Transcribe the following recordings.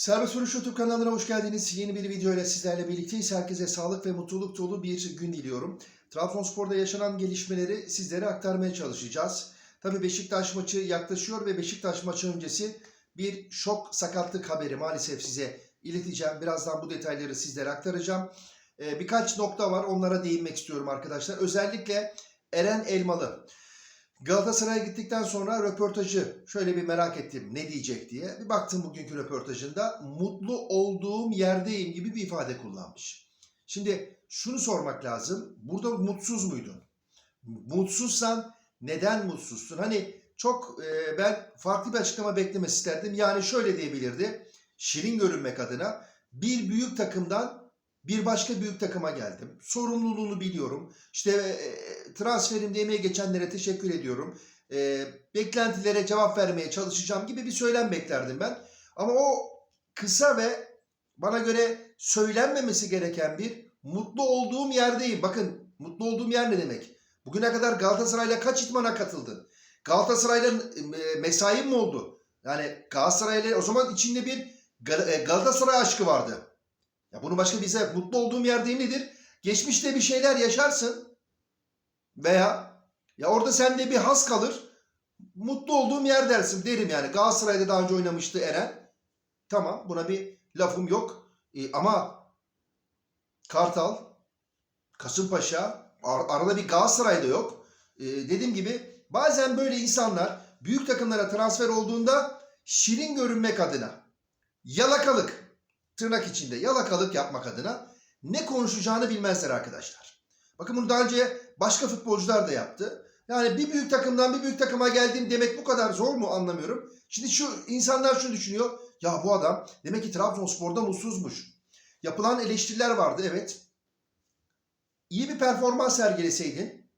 Serbest Vuruş YouTube kanalına hoş geldiniz. Yeni bir video ile sizlerle birlikteyiz. Herkese sağlık ve mutluluk dolu bir gün diliyorum. Trabzonspor'da yaşanan gelişmeleri sizlere aktarmaya çalışacağız. Tabii Beşiktaş maçı yaklaşıyor ve Beşiktaş maçı öncesi bir şok sakatlık haberi maalesef size ileteceğim. Birazdan bu detayları sizlere aktaracağım. Ee, birkaç nokta var onlara değinmek istiyorum arkadaşlar. Özellikle Eren Elmalı. Galatasaray'a gittikten sonra röportajı şöyle bir merak ettim ne diyecek diye. Bir baktım bugünkü röportajında mutlu olduğum yerdeyim gibi bir ifade kullanmış. Şimdi şunu sormak lazım. Burada mutsuz muydun? Mutsuzsan neden mutsuzsun? Hani çok e, ben farklı bir açıklama beklemesi isterdim. Yani şöyle diyebilirdi. Şirin görünmek adına bir büyük takımdan bir başka büyük takıma geldim. Sorumluluğunu biliyorum. İşte e, transferimde emeği geçenlere teşekkür ediyorum. E, beklentilere cevap vermeye çalışacağım gibi bir söylem beklerdim ben. Ama o kısa ve bana göre söylenmemesi gereken bir mutlu olduğum yerdeyim. Bakın mutlu olduğum yer ne demek? Bugüne kadar Galatasaray'la kaç itmana katıldın? Galatasaray'la e, mesain mi oldu? Yani Galatasaray'la o zaman içinde bir e, Galatasaray aşkı vardı. Ya bunu başka bize mutlu olduğum yerdeyim nedir? Geçmişte bir şeyler yaşarsın veya ya orada sende bir has kalır. Mutlu olduğum yer dersin derim yani. Galatasaray'da daha önce oynamıştı Eren. Tamam buna bir lafım yok. E, ama Kartal, Kasımpaşa ar- arada bir Galatasaray'da yok. E, dediğim gibi bazen böyle insanlar büyük takımlara transfer olduğunda şirin görünmek adına yalakalık tırnak içinde yalakalık yapmak adına ne konuşacağını bilmezler arkadaşlar. Bakın bunu daha önce başka futbolcular da yaptı. Yani bir büyük takımdan bir büyük takıma geldim demek bu kadar zor mu anlamıyorum. Şimdi şu insanlar şunu düşünüyor. Ya bu adam demek ki Trabzonspor'da mutsuzmuş. Yapılan eleştiriler vardı evet. İyi bir performans sergileseydin,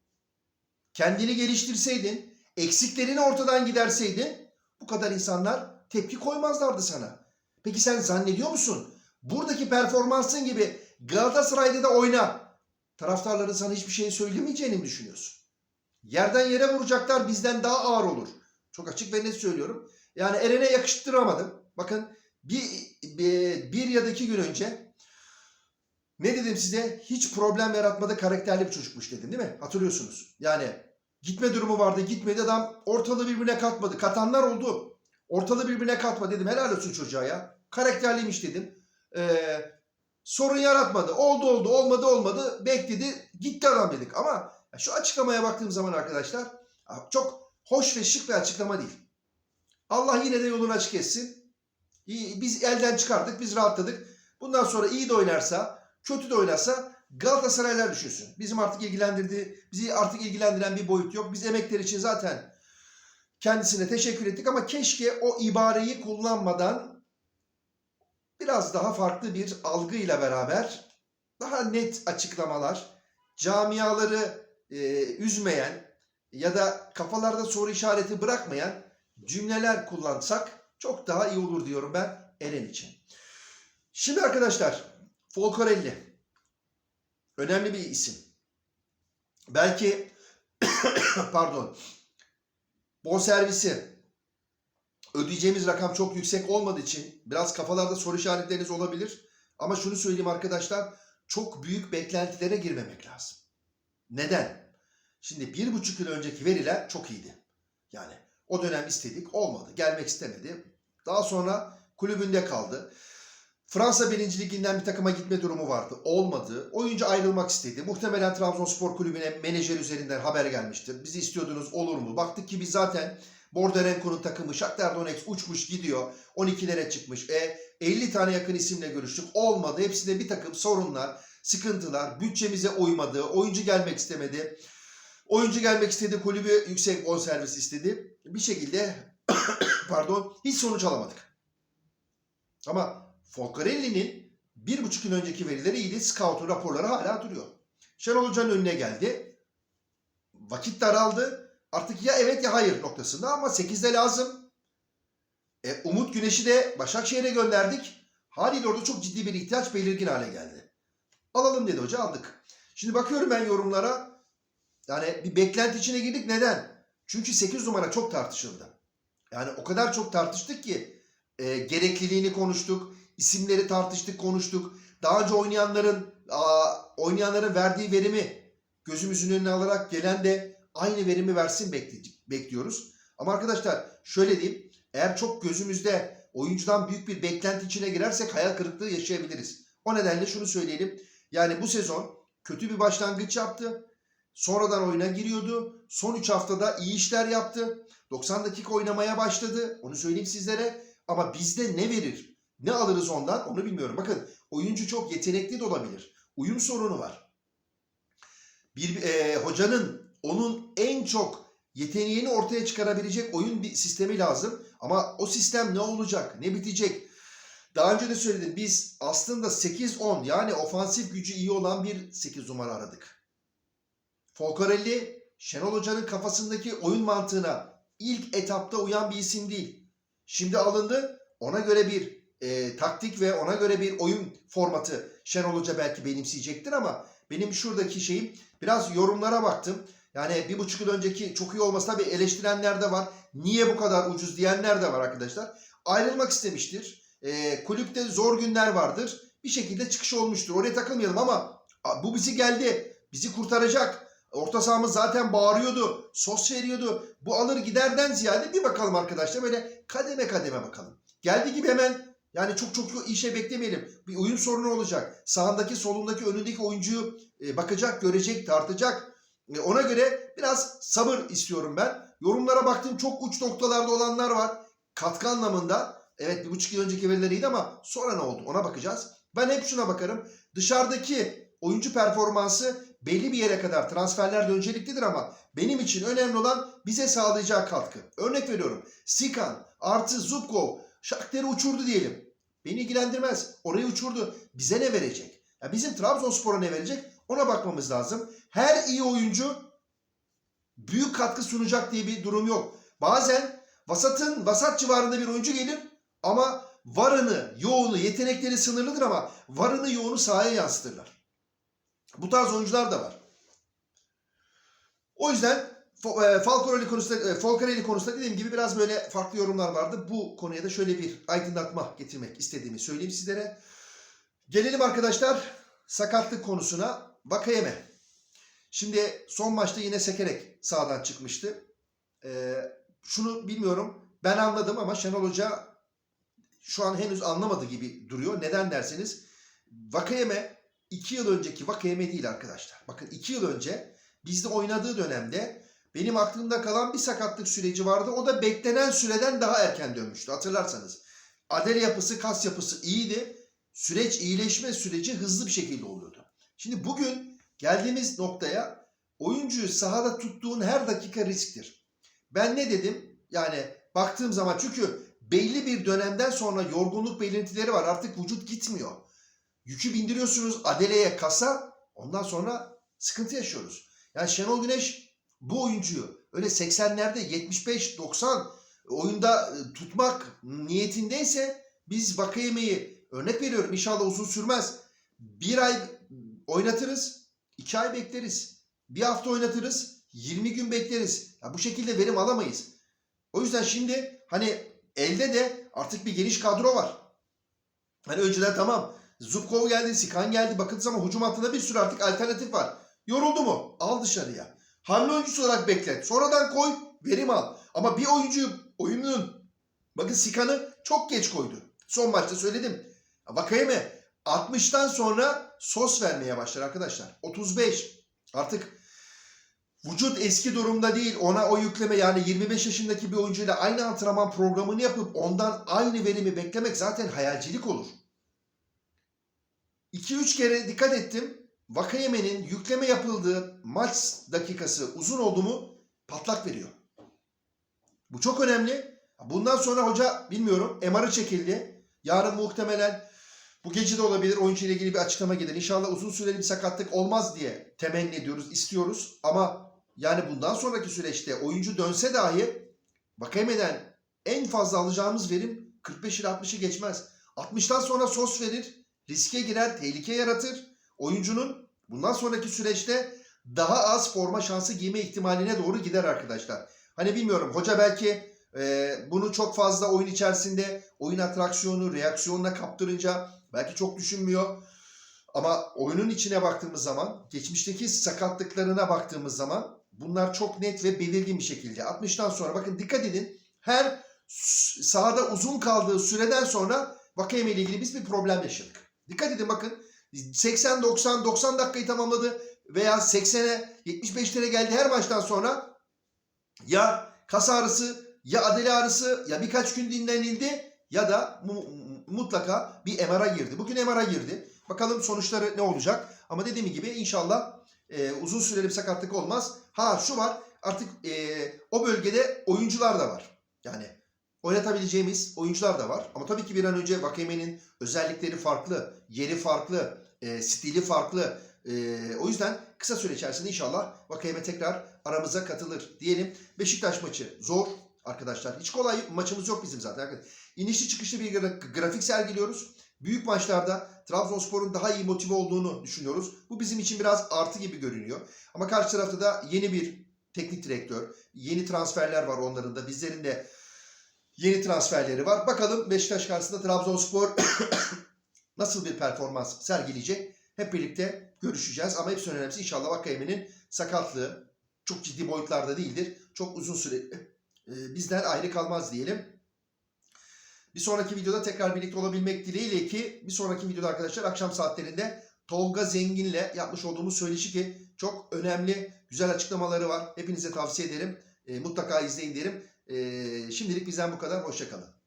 kendini geliştirseydin, eksiklerini ortadan giderseydin bu kadar insanlar tepki koymazlardı sana. Peki sen zannediyor musun? Buradaki performansın gibi Galatasaray'da da oyna. Taraftarların sana hiçbir şey söylemeyeceğini mi düşünüyorsun? Yerden yere vuracaklar bizden daha ağır olur. Çok açık ve net söylüyorum. Yani Eren'e yakıştıramadım. Bakın bir, bir, bir ya da iki gün önce ne dedim size? Hiç problem yaratmadı karakterli bir çocukmuş dedim değil mi? Hatırlıyorsunuz. Yani gitme durumu vardı gitmedi adam ortalığı birbirine katmadı. Katanlar oldu. Ortalığı birbirine katma dedim. Helal olsun çocuğa ya. Karakterliymiş dedim. Ee, sorun yaratmadı. Oldu oldu olmadı olmadı. Bekledi gitti adam dedik. Ama şu açıklamaya baktığım zaman arkadaşlar çok hoş ve şık bir açıklama değil. Allah yine de yolunu açık etsin. Biz elden çıkardık. Biz rahatladık. Bundan sonra iyi de oynarsa kötü de oynarsa Galatasaraylar düşünsün. Bizim artık ilgilendirdiği, bizi artık ilgilendiren bir boyut yok. Biz emekler için zaten kendisine teşekkür ettik ama keşke o ibareyi kullanmadan biraz daha farklı bir algıyla beraber daha net açıklamalar, camiaları e, üzmeyen ya da kafalarda soru işareti bırakmayan cümleler kullansak çok daha iyi olur diyorum ben Eren için. Şimdi arkadaşlar Folcorelli önemli bir isim. Belki pardon bonservisi ödeyeceğimiz rakam çok yüksek olmadığı için biraz kafalarda soru işaretleriniz olabilir. Ama şunu söyleyeyim arkadaşlar çok büyük beklentilere girmemek lazım. Neden? Şimdi bir buçuk yıl önceki veriler çok iyiydi. Yani o dönem istedik olmadı. Gelmek istemedi. Daha sonra kulübünde kaldı. Fransa 1. Liginden bir takıma gitme durumu vardı. Olmadı. Oyuncu ayrılmak istedi. Muhtemelen Trabzonspor kulübüne menajer üzerinden haber gelmiştir. Bizi istiyordunuz olur mu? Baktık ki biz zaten Borderenko'nun takımı Shakhtar Donetsk uçmuş gidiyor. 12'lere çıkmış. E 50 tane yakın isimle görüştük. Olmadı. Hepsinde bir takım sorunlar, sıkıntılar, bütçemize uymadı, oyuncu gelmek istemedi. Oyuncu gelmek istedi, kulübü yüksek bonservis istedi. Bir şekilde pardon hiç sonuç alamadık. Ama Folcarelli'nin bir buçuk yıl önceki verileri iyiydi. Scout'un raporları hala duruyor. Şenol Hoca'nın önüne geldi. Vakit daraldı. Artık ya evet ya hayır noktasında ama 8'de lazım. E, Umut Güneş'i de Başakşehir'e gönderdik. Haliyle orada çok ciddi bir ihtiyaç belirgin hale geldi. Alalım dedi hoca aldık. Şimdi bakıyorum ben yorumlara. Yani bir beklenti içine girdik. Neden? Çünkü 8 numara çok tartışıldı. Yani o kadar çok tartıştık ki e, gerekliliğini konuştuk. isimleri tartıştık, konuştuk. Daha önce oynayanların aa, oynayanların verdiği verimi gözümüzün önüne alarak gelen de aynı verimi versin bekli- bekliyoruz. Ama arkadaşlar şöyle diyeyim. Eğer çok gözümüzde oyuncudan büyük bir beklenti içine girersek hayal kırıklığı yaşayabiliriz. O nedenle şunu söyleyelim. Yani bu sezon kötü bir başlangıç yaptı. Sonradan oyuna giriyordu. Son 3 haftada iyi işler yaptı. 90 dakika oynamaya başladı. Onu söyleyeyim sizlere. Ama bizde ne verir? Ne alırız ondan? Onu bilmiyorum. Bakın oyuncu çok yetenekli de olabilir. Uyum sorunu var. Bir e, hocanın onun en çok yeteneğini ortaya çıkarabilecek oyun bir sistemi lazım. Ama o sistem ne olacak? Ne bitecek? Daha önce de söyledim. Biz aslında 8-10 yani ofansif gücü iyi olan bir 8 numara aradık. Folcarelli Şenol Hoca'nın kafasındaki oyun mantığına ilk etapta uyan bir isim değil. Şimdi alındı. Ona göre bir e, taktik ve ona göre bir oyun formatı Şenol Hoca belki benimseyecektir ama benim şuradaki şeyim biraz yorumlara baktım. Yani bir buçuk yıl önceki çok iyi olması tabii eleştirenler de var. Niye bu kadar ucuz diyenler de var arkadaşlar. Ayrılmak istemiştir. E, kulüpte zor günler vardır. Bir şekilde çıkış olmuştur. Oraya takılmayalım ama bu bizi geldi. Bizi kurtaracak. Orta sahamız zaten bağırıyordu. Sos veriyordu. Bu alır giderden ziyade bir bakalım arkadaşlar. Böyle kademe kademe bakalım. Geldiği gibi hemen yani çok çok işe beklemeyelim. Bir oyun sorunu olacak. Sağındaki, solundaki, önündeki oyuncuyu e, bakacak, görecek, tartacak. E, ona göre biraz sabır istiyorum ben. Yorumlara baktım çok uç noktalarda olanlar var. Katkı anlamında. Evet bir buçuk yıl önceki veriler iyiydi ama sonra ne oldu ona bakacağız. Ben hep şuna bakarım. Dışarıdaki oyuncu performansı belli bir yere kadar transferlerde önceliklidir ama benim için önemli olan bize sağlayacağı katkı. Örnek veriyorum. Sikan artı Zubkov Shakhtar'ı uçurdu diyelim. Beni ilgilendirmez. Orayı uçurdu. Bize ne verecek? Ya bizim Trabzonspor'a ne verecek? Ona bakmamız lazım. Her iyi oyuncu büyük katkı sunacak diye bir durum yok. Bazen vasatın vasat civarında bir oyuncu gelir ama varını, yoğunu, yetenekleri sınırlıdır ama varını, yoğunu sahaya yansıtırlar. Bu tarz oyuncular da var. O yüzden e, Falcarelli konusunda, e, Folcarelli konusunda dediğim gibi biraz böyle farklı yorumlar vardı. Bu konuya da şöyle bir aydınlatma getirmek istediğimi söyleyeyim sizlere. Gelelim arkadaşlar sakatlık konusuna. Vakayeme. Şimdi son maçta yine sekerek sağdan çıkmıştı. Ee, şunu bilmiyorum. Ben anladım ama Şenol Hoca şu an henüz anlamadı gibi duruyor. Neden derseniz Vakayeme 2 yıl önceki Vakayeme değil arkadaşlar. Bakın 2 yıl önce bizde oynadığı dönemde benim aklımda kalan bir sakatlık süreci vardı. O da beklenen süreden daha erken dönmüştü hatırlarsanız. Adele yapısı, kas yapısı iyiydi. Süreç iyileşme süreci hızlı bir şekilde oluyordu. Şimdi bugün geldiğimiz noktaya oyuncuyu sahada tuttuğun her dakika risktir. Ben ne dedim? Yani baktığım zaman çünkü belli bir dönemden sonra yorgunluk belirtileri var. Artık vücut gitmiyor. Yükü bindiriyorsunuz Adele'ye kasa ondan sonra sıkıntı yaşıyoruz. Yani Şenol Güneş bu oyuncuyu öyle 80'lerde 75-90 oyunda e, tutmak niyetindeyse biz Vakayeme'yi örnek veriyorum inşallah uzun sürmez. Bir ay oynatırız, iki ay bekleriz. Bir hafta oynatırız, 20 gün bekleriz. Ya bu şekilde verim alamayız. O yüzden şimdi hani elde de artık bir geniş kadro var. Hani önceden tamam Zubkov geldi, Sikan geldi. Bakın ama hücum hattında bir sürü artık alternatif var. Yoruldu mu? Al dışarıya. Hamle oyuncusu olarak beklet. Sonradan koy, verim al. Ama bir oyuncuyu oyunun bakın Sikan'ı çok geç koydu. Son maçta söyledim. Vakayeme 60'tan sonra sos vermeye başlar arkadaşlar. 35 artık vücut eski durumda değil. Ona o yükleme yani 25 yaşındaki bir oyuncuyla aynı antrenman programını yapıp ondan aynı verimi beklemek zaten hayalcilik olur. 2-3 kere dikkat ettim. Vakayeme'nin yükleme yapıldığı maç dakikası uzun oldu mu patlak veriyor. Bu çok önemli. Bundan sonra hoca bilmiyorum MR'ı çekildi. Yarın muhtemelen bu gece de olabilir oyuncu ile ilgili bir açıklama gelir. İnşallah uzun süreli bir sakatlık olmaz diye temenni ediyoruz, istiyoruz. Ama yani bundan sonraki süreçte oyuncu dönse dahi Vakayeme'den en fazla alacağımız verim 45 ile 60'ı geçmez. 60'tan sonra sos verir, riske girer, tehlike yaratır. Oyuncunun bundan sonraki süreçte daha az forma şansı giyme ihtimaline doğru gider arkadaşlar. Hani bilmiyorum hoca belki Ee, bunu çok fazla oyun içerisinde oyun atraksiyonu, reaksiyonuna kaptırınca belki çok düşünmüyor. Ama oyunun içine baktığımız zaman, geçmişteki sakatlıklarına baktığımız zaman bunlar çok net ve belirgin bir şekilde. 60'tan sonra bakın dikkat edin. Her sahada uzun kaldığı süreden sonra Vakayeme ile ilgili biz bir problem yaşadık. Dikkat edin bakın 80 90 90 dakikayı tamamladı veya 80'e 75'lere geldi her maçtan sonra ya kas ağrısı ya adeli ağrısı ya birkaç gün dinlenildi ya da mutlaka bir MR'a girdi. Bugün MR'a girdi. Bakalım sonuçları ne olacak? Ama dediğim gibi inşallah e, uzun süreli bir sakatlık olmaz. Ha şu var artık e, o bölgede oyuncular da var. Yani oynatabileceğimiz oyuncular da var. Ama tabii ki bir an önce Vakeme'nin özellikleri farklı, yeri farklı, e, stili farklı. E, o yüzden kısa süre içerisinde inşallah Vakeme tekrar aramıza katılır diyelim. Beşiktaş maçı zor arkadaşlar. Hiç kolay maçımız yok bizim zaten. İnişli çıkışlı bir gra- grafik sergiliyoruz. Büyük maçlarda Trabzonspor'un daha iyi motive olduğunu düşünüyoruz. Bu bizim için biraz artı gibi görünüyor. Ama karşı tarafta da yeni bir teknik direktör, yeni transferler var onların da. Bizlerin de yeni transferleri var. Bakalım Beşiktaş karşısında Trabzonspor nasıl bir performans sergileyecek? Hep birlikte görüşeceğiz. Ama hepsi önemlisi inşallah Vakayeme'nin sakatlığı çok ciddi boyutlarda değildir. Çok uzun süre e, bizden ayrı kalmaz diyelim. Bir sonraki videoda tekrar birlikte olabilmek dileğiyle ki bir sonraki videoda arkadaşlar akşam saatlerinde Tolga Zengin'le yapmış olduğumuz söyleşi ki çok önemli güzel açıklamaları var. Hepinize tavsiye ederim. E, mutlaka izleyin derim. E, şimdilik bizden bu kadar. Hoşçakalın.